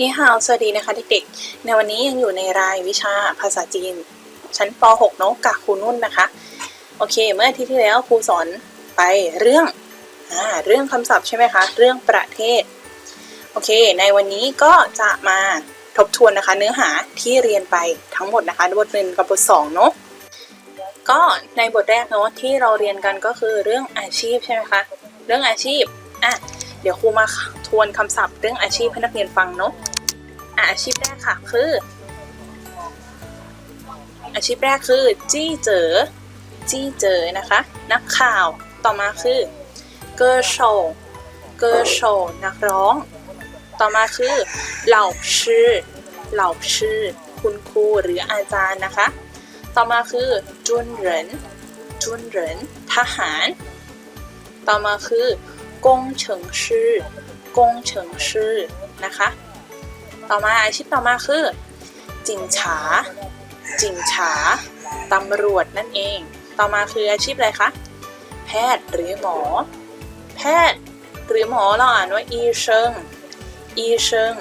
นี่ฮาวสวัสดีนะคะเด็กๆ ในวันนี้ยังอยู่ในรายวิชาภาษาจีน ชั้นป .6 เนาะกับครูนุ่นนะคะ โอเค เมื่ออาทิตย์ที่แล้วครูสอนไปเรื่องอ่าเรื่องคำศัพท์ใช่ไหมคะ เรื่องประเทศ โอเค ในวันนี้ก็จะมาทบทวนนะคะ เนื้อหาที่เรียนไปทั้งหมดนะคะ บทหนึ่งกับบทสองเนาะก็ในบทแรกเนาะที่เราเรียนกันก็คือเรื่องอาชีพใช่ไหมคะ เรื่องอาชีพอะ เดี๋ยวครูมาทวนคำศัพท์เรื่องอาชีพให้นักเรียนฟังเนาะอาชีพแรกค่ะคือ อาชีพแรกคือ จี้เจอจี้เจอนะคะ นักข่าวต่อมาคือเกอร์โชเกอร์โชนักร้อง ต่อมาคือเหล่าชื่อเหล่าชื่อคุณครูหรืออาจารย์นะคะ ต่อมาคือจุนเหรินจุนเหรินทหาร ต่อมาคือ กงเฉิงชื่อกงเฉิงชื่อนะคะ ต่อมาอาชีพต่อมาคือ จิงฉา จิงฉาตำรวจนั่นเอง ต่อมาคืออาชีพอะไรคะ แพทย์หรือหมอ แพทย์หรือหมอเราอ่านว่าอีเชิง อีเชิง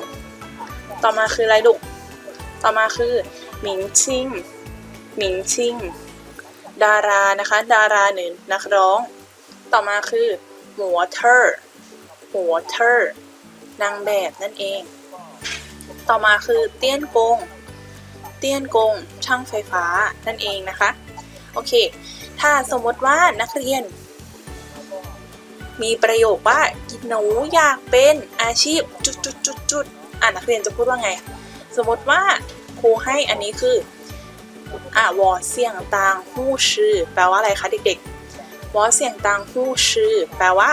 ต่อมาคืออะไรลูก ต่อมาคือหมิงชิง หมิงชิง ดารานะคะ ดาราหนึ่งนักร้อง ต่อมาคือ หัวเทอร์หัวเทอร์นางแบบนั่นเอง ต่อมาคือเตี้ยนกง เตี้ยนกง ช่างไฟฟ้านั่นเองนะคะ โอเค ถ้าสมมติว่านักเรียน มีประโยคว่าหนูอยากเป็นอาชีพจุดจุดจุดจุดอ่านักเรียนจะพูดว่าไง สมมติว่าครูให้อันนี้คืออ่าวอเสียงตางหู้ชื่อแปลว่าอะไรคะเด็กๆ วอเสี่ยงตางหู้ชื่อแปลว่า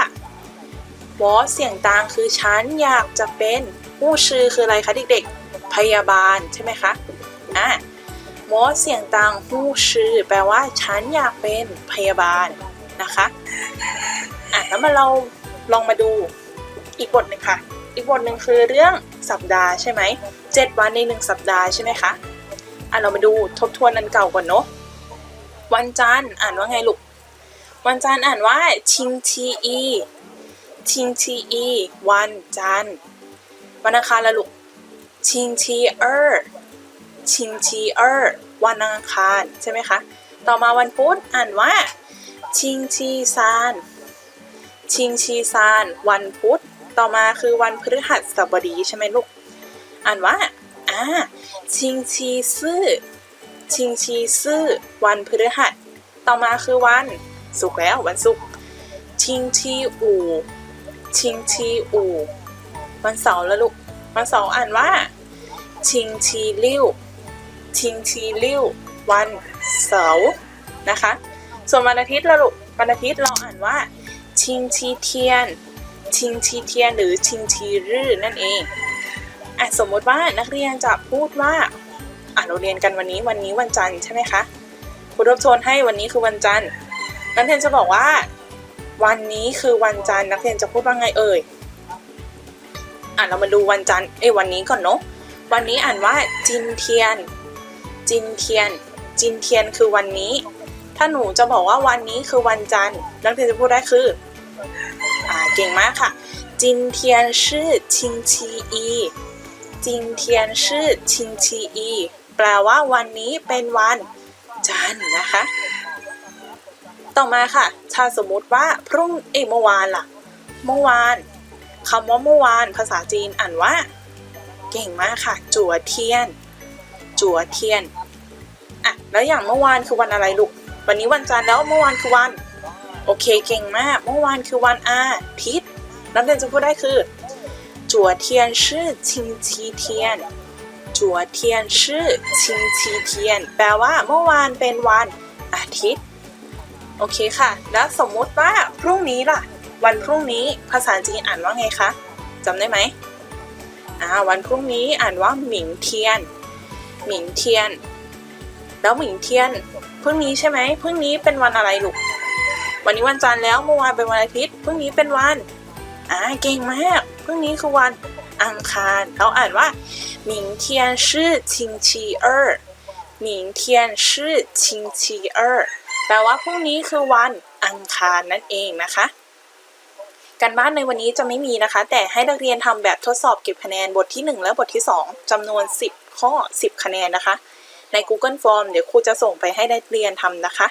วอเสี่ยงตางคือฉันอยากจะเป็นหู้ชื่อคืออะไรคะเด็กๆ พยาบาลใช่ไหมคะ อะหมอเสียงตังหู้ชื่อแปลว่าฉันอยากเป็นพยาบาลนะคะ อะแล้วมาเราลองมาดูอีกบทหนึ่งค่ะ อีกบทหนึ่งคือเรื่องสัปดาห์ใช่ไหมเจ็ดวันในหนึ่งสัปดาห์ใช่ไหมคะ อะเรามาดูทบทวนอันเก่าก่อนเนาะวันจันทร์อ่านว่าไงลูก วันจันทร์อ่านว่าชิงทีอีชิงทีอีวันจันทร์วันอังคารละลูกชิงทีเออร์ชิงชีเออร์วันอังคารใช่ไหมคะ ต่อมาวันพุธอ่านว่าชิงชีซานชิงชีซานวันพุธ ต่อมาคือวันพฤหัสบดีใช่ไหมลูก อ่านว่าอ่าชิงชีซื่อชิงชีซื่อวันพฤหัส ต่อมาคือวัน ศุกแล้ววันศุกร์ชิงชีอู่ชิงชีอู่วันเสาร์แล้วลูกวันเสาร์อ่านว่า ชิงชีลิ่วชิงชีลิ่ววันเสาร์นะคะ ส่วนวันอาทิตย์ละลูกวันอาทิตย์เราอ่านว่า ชิงชีเทียน ชิงชีเทียนหรือชิงชีรื่อนั่นเองอะสมมติว่านักเรียนจะพูดว่าอะเราเรียนกันวันนี้วันนี้วันจันทร์ใช่ไหมคะครูทบทวนให้วันนี้คือวันจันทร์ นักเรียนจะบอกว่า วันนี้คือวันจันทร์นักเรียนจะพูดว่าไงเอ่ยอะเรามาดูวันจันทร์เอ้วันนี้ก่อนเนาะวันนี้อ่านว่าจินเทียน จินเทียน จินเทียนคือวันนี้ ถ้าหนูจะบอกว่าวันนี้คือวันจันทร์นักเรียนจะพูดได้คืออ่าเก่งมากค่ะจินเทียนชื่อชิงชีอีจินเทียนชื่อชิงชีอีแปลว่าวันนี้เป็นวันจันทร์นะคะ ต่อมาค่ะ ถ้าสมมุติว่าพรุ่งเอ้เมื่อวานล่ะ เมื่อวานคำว่าเมื่อวานภาษาจีนอ่านว่า เก่งมากค่ะ จั่วเทียน จั่วเทียนอะแล้วอย่างเมื่อวานคือวันอะไรลูก วันนี้วันจันทร์แล้วเมื่อวานคือวัน โอเคเก่งมาก เมื่อวานคือวันอาทิตย์นักเรียนจะพูดได้คือ จั่วเทียนชื่อชิงชีเทียน จั่วเทียนชื่อชิงชีเทียน แปลว่าเมื่อวานเป็นวันอาทิตย์ โอเคค่ะ แล้วสมมุติว่าพรุ่งนี้ล่ะ วันพรุ่งนี้ภาษาจีนอ่านว่าไงคะจำได้ไหมอ่าวันพรุ่งนี้อ่านว่าหมิงเทียน หมิงเทียน แล้วหมิงเทียนพรุ่งนี้ใช่ไหมพรุ่งนี้เป็นวันอะไรลูก วันนี้วันจันทร์แล้วเมื่อวานเป็นวันอาทิตย์พรุ่งนี้เป็นวันอ่าเก่งมากพรุ่งนี้คือวันอังคารเราอ่านว่าหมิงเทียนชื่อชิงชีเออร์หมิงเทียนชื่อชิงชีเออร์ แปลว่าพรุ่งนี้คือวันอังคารนั่นเองนะคะ การบ้านในวันนี้จะไม่มีนะคะ แต่ให้นักเรียนทำแบบทดสอบเก็บคะแนนบทที่ 1 และบทที่ 2จำนวน 10 ข้อ 10 คะแนนนะคะ ใน Google Form เดี๋ยวครูจะส่งไปให้นักเรียนทำนะคะ